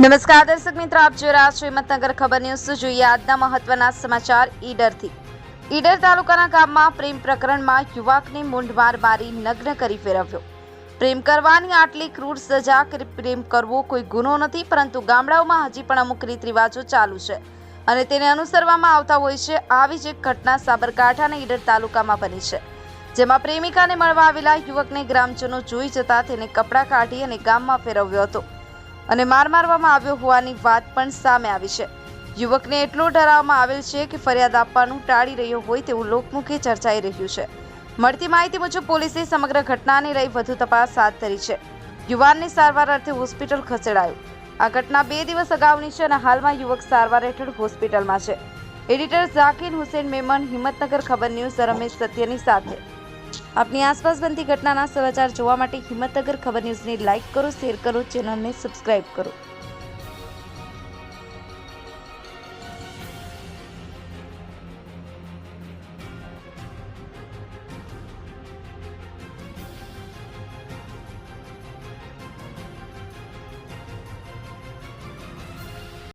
નમસ્કાર, દર્શક મિત્રો, આપ જોઈ રહ્યા છો હિંમતનગર ખબર ન્યૂઝ. જોઈએ આજના મહત્વના સમાચાર ઈડરથી. ઈડર તાલુકાના ગામમાં પ્રેમ પ્રકરણમાં યુવકને મૂંઢમાર મારી નગ્ન કરી ફેરવ્યો. પ્રેમ કરવાની આટલી ક્રૂર સજા કે પ્રેમ કરવો કોઈ ગુનો નથી, પરંતુ ગામડાઓમાં હજી પણ અમુક રીત રિવાજો ચાલુ છે અને તેને અનુસરવામાં આવતા હોય છે આવી જ એક ઘટના સાબરકાંઠા અને ઈડર તાલુકામાં બની છે, જેમાં પ્રેમિકાને મળવા આવેલા યુવકને ગ્રામજનો જોઈ જતા તેને કપડાં કાઢી અને ગામમાં ફેરવ્યો હતો. અને માર મારવામાં આવ્યો હોવાની વાત પણ સામે આવી છે. યુવકને એટલો ડરાવવામાં આવેલ છે કે ફરિયાદ આપવાનું ટાળી રહ્યો હોય તેવું લોકમુખે ચર્ચાઈ રહ્યું છે. મળતી માહિતી મુજબ પોલીસે સમગ્ર ઘટનાને લઈ વધુ તપાસ હાથ ધરી છે. યુવાનને સારવાર અર્થે હોસ્પિટલ ખસેડાયો. આ ઘટના બે દિવસ અગાઉની છે અને હાલમાં યુવક સારવાર હેઠળ હોસ્પિટલમાં છે. એડિટર ઝાકીર હુસેન મેમન હિંમતનગર ખબર ન્યૂઝ, રમેશ સત્યની સાથે. આપની આસપાસ બનતી ઘટનાના સમાચાર જોવા માટે હિંમતનગર ખબર ન્યૂઝને લાઇક કરો, શેર કરો, ચેનલને સબસ્ક્રાઇબ કરો.